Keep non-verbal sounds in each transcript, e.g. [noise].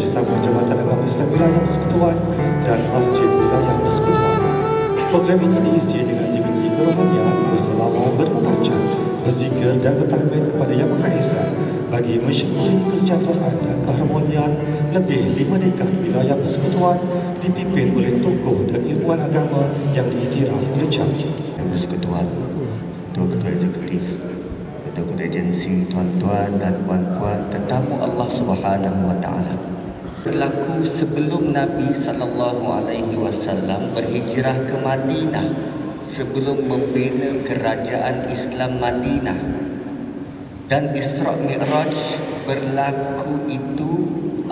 Islam Wilayah Persekutuan dan Masjid Wilayah Persekutuan. Program ini diisi dengan aktiviti kerohanian berselawat, bermunajat, berzikir dan bertahmid kepada Yang Maha Esa bagi mensyukuri kesejahteraan dan keharmonian lebih lima dekad wilayah persekutuan dipimpin oleh tokoh dan ilmuwan agama yang diiktiraf oleh JAMI. dan persekutuan ketua-ketua eksekutif ketua-ketua agensi tuan-tuan dan puan-puan tetamu Allah Subhanahu wa taala berlaku sebelum Nabi sallallahu alaihi wasallam berhijrah ke Madinah sebelum membina kerajaan Islam Madinah dan Isra Mi'raj berlaku itu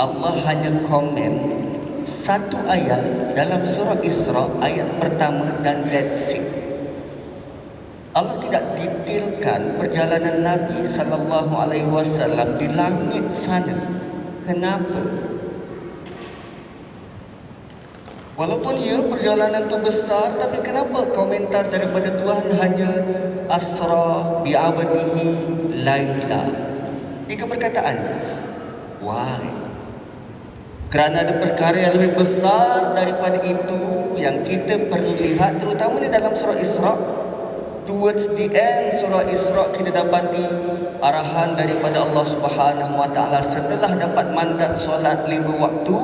Allah hanya komen satu ayat dalam surah Isra ayat pertama dan that's it. Allah tidak detailkan perjalanan Nabi sallallahu alaihi wasallam di langit sana. Kenapa? Walaupun ya perjalanan itu besar tapi kenapa komentar daripada Tuhan hanya asra bi abadihi laila. Tiga perkataan. Why? Kerana ada perkara yang lebih besar daripada itu yang kita perlu lihat terutamanya dalam surah Isra. Towards the end surah Isra kita dapati arahan daripada Allah Subhanahu wa taala setelah dapat mandat solat lima waktu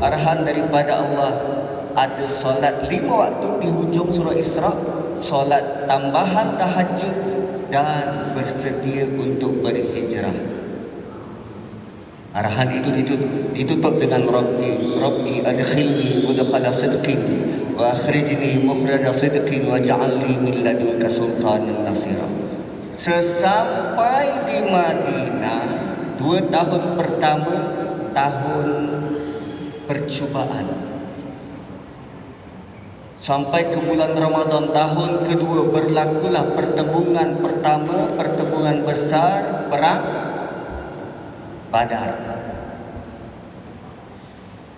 arahan daripada Allah ada solat lima waktu di hujung surah Isra solat tambahan tahajud dan bersedia untuk berhijrah Arahan itu ditutup, dengan Rabbi Rabbi adkhilni mudkhala sidqin wa akhrijni mufrada sidqin wa ja'alni min ladunka sultanan nasira. Sesampai di Madinah dua tahun pertama tahun percubaan. Sampai ke bulan Ramadan tahun kedua berlakulah pertembungan pertama, pertembungan besar perang Badar.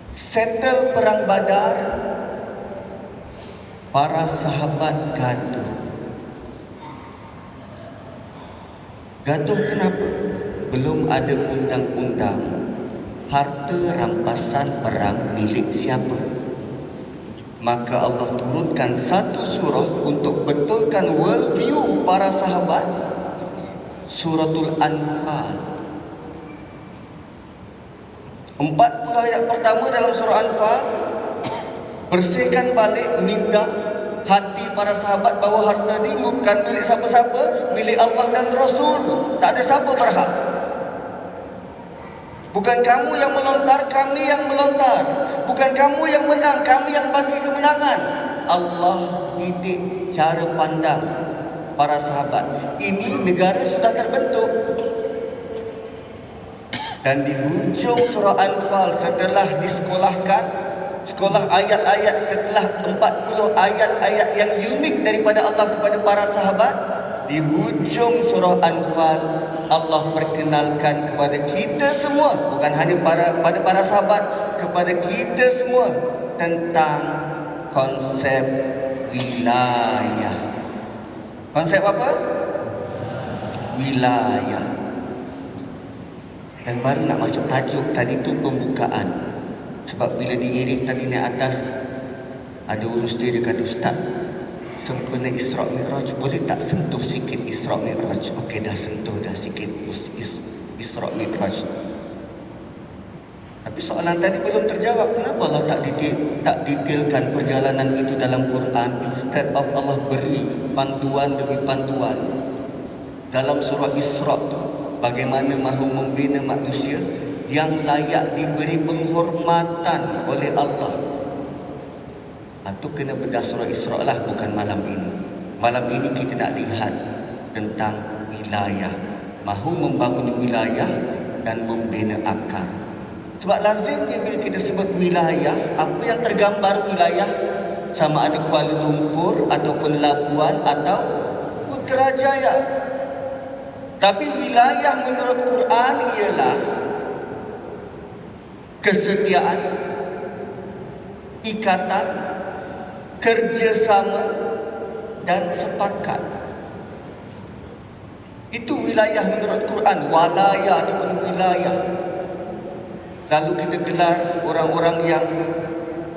Settle perang Badar, para sahabat gaduh. Gaduh kenapa? Belum ada undang-undang harta rampasan perang milik siapa. Maka Allah turunkan satu surah untuk betulkan world view para sahabat. Suratul Anfal. 40 ayat pertama dalam surah Anfal bersihkan balik minda hati para sahabat bahawa harta ini bukan milik siapa-siapa, milik Allah dan Rasul. Tak ada siapa berhak. Bukan kamu yang melontar, kami yang melontar. Bukan kamu yang menang, kami yang bagi kemenangan. Allah didik cara pandang para sahabat. Ini negara sudah terbentuk. Dan di hujung surah Anfal setelah disekolahkan Sekolah ayat-ayat setelah 40 ayat-ayat yang unik daripada Allah kepada para sahabat Di hujung surah Anfal Allah perkenalkan kepada kita semua Bukan hanya para, pada para sahabat Kepada kita semua Tentang konsep wilayah. Konsep apa? Wilayah. Dan baru nak masuk tajuk tadi tu pembukaan. Sebab bila diiring tadi naik atas ada urus dia kata ustaz sempurna Isra Mi'raj. Boleh tak sentuh sikit Isra Mi'raj? Okey dah sentuh dah sikit Is, is, Isra Mi'raj. Tapi soalan tadi belum terjawab. Kenapa Allah tak detail, tak detailkan perjalanan itu dalam Quran instead of Allah beri panduan demi panduan? Dalam surah Isra tu bagaimana mahu membina manusia yang layak diberi penghormatan oleh Allah. Itu kena bedah surah Isra lah bukan malam ini. Malam ini kita nak lihat tentang wilayah. Mahu membangun wilayah dan membina akar. Sebab lazimnya bila kita sebut wilayah, apa yang tergambar wilayah sama ada Kuala Lumpur ataupun Labuan atau Putrajaya. Tapi wilayah menurut Quran ialah kesetiaan, ikatan, kerjasama dan sepakat. Itu wilayah menurut Quran, walaya ataupun wilayah. Lalu kita gelar orang-orang yang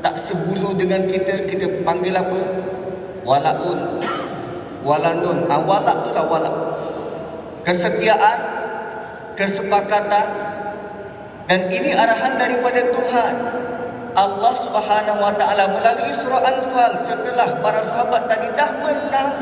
tak sebulu dengan kita, kita panggil apa? Walaun. Walanun. Ah, walak tu lah walak. Kesetiaan, kesepakatan, dan ini arahan daripada Tuhan. Allah Subhanahu Wa Taala melalui surah Anfal setelah para sahabat tadi dah menang,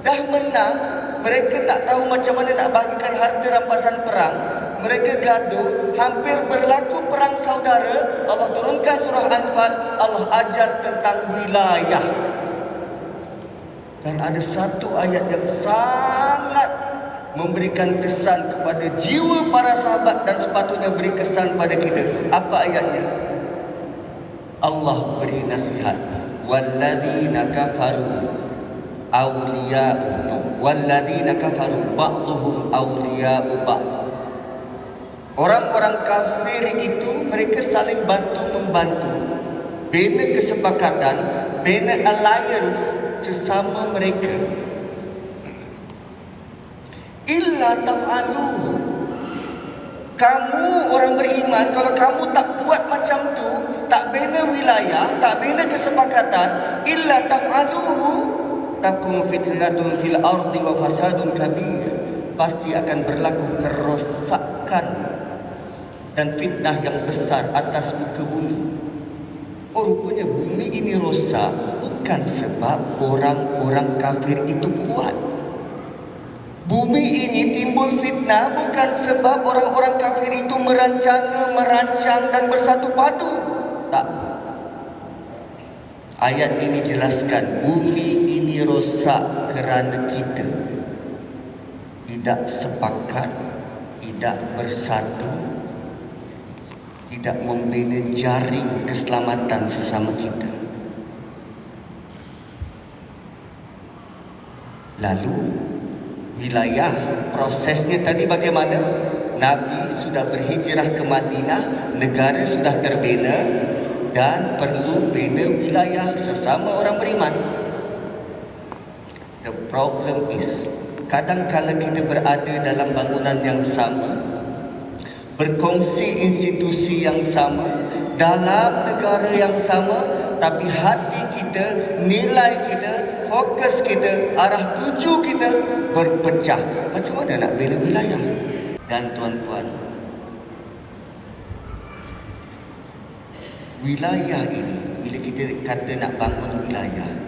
dah menang, mereka tak tahu macam mana nak bagikan harta rampasan perang. Mereka gaduh, hampir berlaku perang saudara. Allah turunkan surah Anfal, Allah ajar tentang wilayah. Dan ada satu ayat yang sangat memberikan kesan kepada jiwa para sahabat dan sepatutnya beri kesan pada kita. Apa ayatnya? Allah beri nasihat. Walladzina kafaru awliya'u. Walladzina kafaru ba'duhum awliya'u ba'd. Orang-orang kafir itu mereka saling bantu membantu. Bina kesepakatan, bina alliance sesama mereka. Illa taf'alu. Kamu orang beriman kalau kamu tak buat macam tu, tak bina wilayah, tak bina kesepakatan, illa taf'aluhu takum fitnatun fil ardi wa fasadun kabir. Pasti akan berlaku kerosakan dan fitnah yang besar atas muka bumi. Oh rupanya bumi ini rosak bukan sebab orang-orang kafir itu kuat. Bumi ini timbul fitnah bukan sebab orang-orang kafir itu merancang, merancang dan bersatu padu. Tak. Ayat ini jelaskan bumi ini rosak kerana kita tidak sepakat, tidak bersatu, tidak membina jaring keselamatan sesama kita. Lalu wilayah prosesnya tadi bagaimana? Nabi sudah berhijrah ke Madinah, negara sudah terbina dan perlu bina wilayah sesama orang beriman. The problem is kadang-kala kita berada dalam bangunan yang sama, berkongsi institusi yang sama, dalam negara yang sama, tapi hati kita, nilai kita, fokus kita, arah tuju kita berpecah. Macam mana nak bela wilayah? Dan tuan-tuan, wilayah ini, bila kita kata nak bangun wilayah,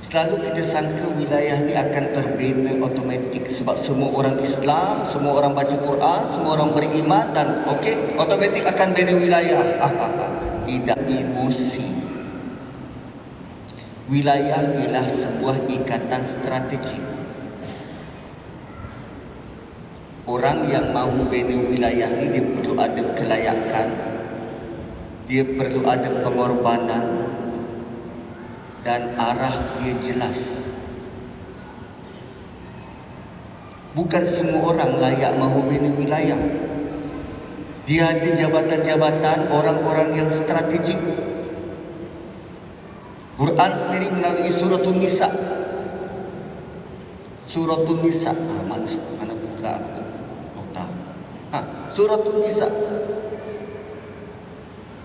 Selalu kita sangka wilayah ni akan terbina automatik sebab semua orang Islam, semua orang baca Quran, semua orang beriman dan okey, automatik akan bina wilayah. [laughs] Tidak emosi. Wilayah ialah sebuah ikatan strategik. Orang yang mahu bina wilayah ni dia perlu ada kelayakan. Dia perlu ada pengorbanan, dan arah dia jelas. Bukan semua orang layak bina wilayah. Dia ada jabatan-jabatan orang-orang yang strategik. Quran sendiri melalui suratul Nisa. Suratul Nisa. Ha, mana, mana pula aku nota. Ha, suratul Nisa.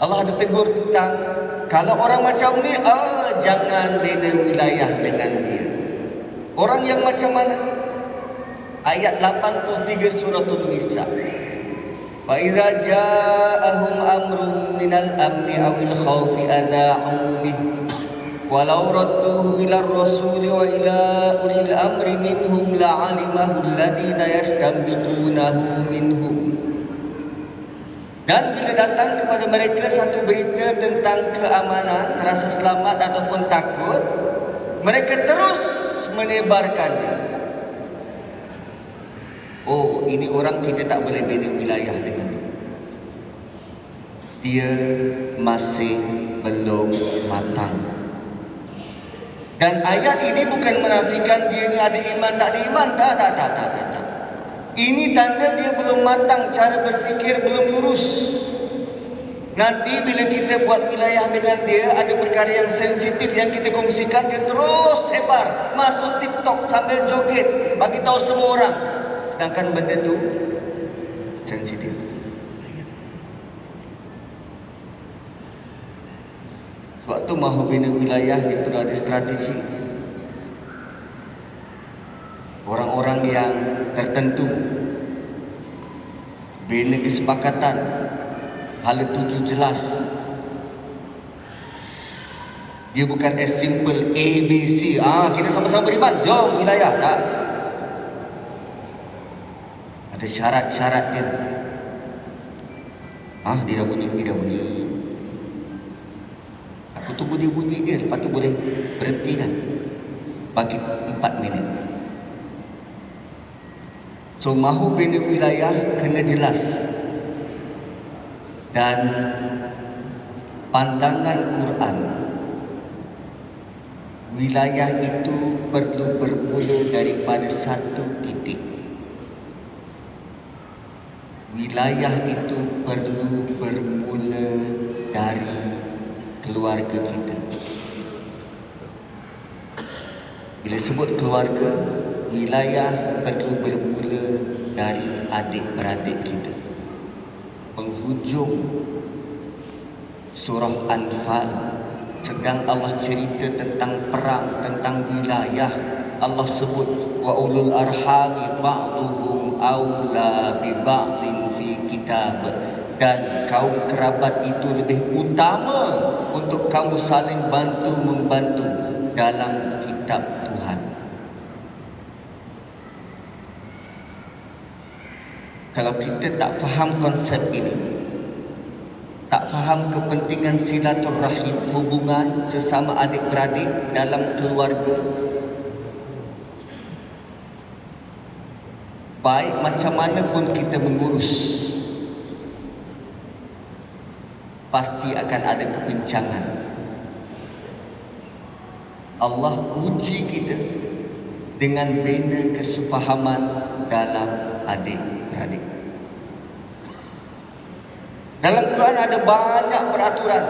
Allah ada tegur tentang kalau orang macam ni, ah, jangan bina wilayah dengan dia. Orang yang macam mana? Ayat 83 surah An-Nisa. Wa idza ja'ahum amrun minal amni awil khawfi adha'u bih. Walau radduhu ila ar-rasul wa ila ulil amri minhum la'alimahu alladhina yastanbitunahu minhum. Dan bila datang kepada mereka satu berita tentang keamanan, rasa selamat ataupun takut, mereka terus menebarkannya. Oh, ini orang kita tak boleh bina wilayah dengan dia. Dia masih belum matang. Dan ayat ini bukan menafikan dia ni ada iman tak ada iman. Tak, tak, tak, tak, tak. tak. Ini tanda dia belum matang cara berfikir belum lurus. Nanti bila kita buat wilayah dengan dia ada perkara yang sensitif yang kita kongsikan dia terus sebar masuk TikTok sambil joget bagi tahu semua orang. Sedangkan benda tu sensitif. Sebab tu mahu bina wilayah dia perlu ada strategi. Orang-orang yang tertentu kesepakatan hala tuju jelas dia bukan as simple A, B, C. Ah, kita sama-sama beriman. Jom wilayah. Tak. Ada syarat-syarat dia. Ah, dia dah bunyi, dia dah bunyi. Aku tunggu dia bunyi dia. Lepas tu boleh berhenti kan. Bagi empat minit. So, mahu bina wilayah kena jelas. Dan pandangan Quran wilayah itu perlu bermula daripada satu titik. Wilayah itu perlu bermula dari keluarga kita. Bila sebut keluarga, wilayah perlu bermula dari adik-beradik kita. Penghujung surah Anfal sedang Allah cerita tentang perang, tentang wilayah. Allah sebut wa ulul arhami ba'duhum aula bi ba'din fi kitab dan kaum kerabat itu lebih utama untuk kamu saling bantu membantu dalam kitab Tuhan. Kalau kita tak faham konsep ini, tak faham kepentingan silaturahim hubungan sesama adik-beradik dalam keluarga. Baik macam mana pun kita mengurus pasti akan ada kebincangan Allah uji kita dengan bina kesefahaman dalam adik-beradik Quran ada banyak peraturan.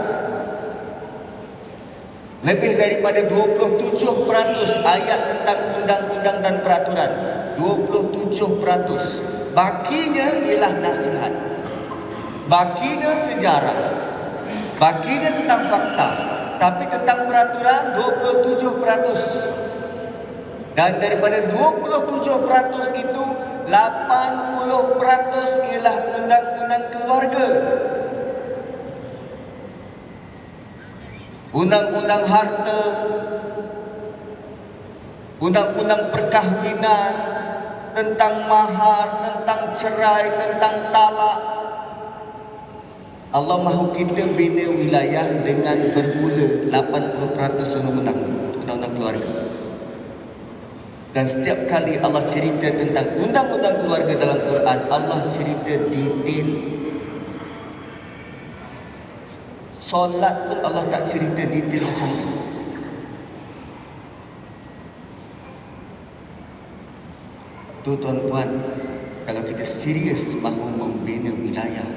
Lebih daripada 27% ayat tentang undang-undang dan peraturan. 27%. Bakinya ialah nasihat. Bakinya sejarah. Bakinya tentang fakta. Tapi tentang peraturan 27%. Dan daripada 27% itu 80% ialah undang-undang keluarga. Undang-undang harta, undang-undang perkahwinan, tentang mahar, tentang cerai, tentang talak. Allah mahu kita bina wilayah dengan bermula 80% undang-undang undang-undang keluarga. Dan setiap kali Allah cerita tentang undang-undang keluarga dalam Quran, Allah cerita detail. Solat pun Allah tak cerita detail macam tu. Tu tuan-puan, kalau kita serius mahu membina wilayah,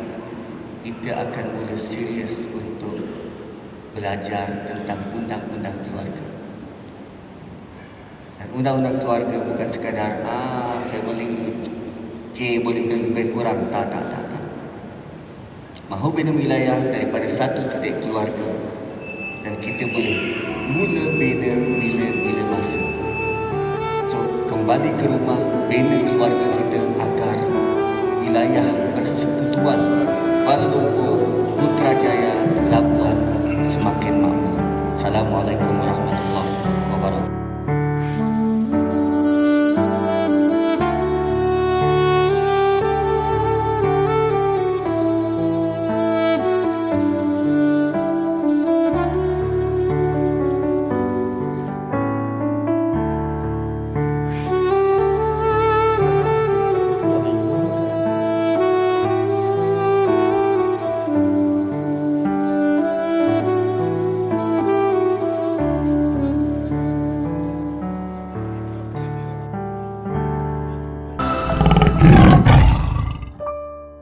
kita akan mula serius untuk belajar tentang undang-undang keluarga. Dan undang-undang keluarga bukan sekadar ah family K boleh lebih kurang tak tak tak. Mahu bina wilayah daripada satu titik keluarga dan kita boleh mula bina bila-bila masa. So kembali ke rumah bina keluarga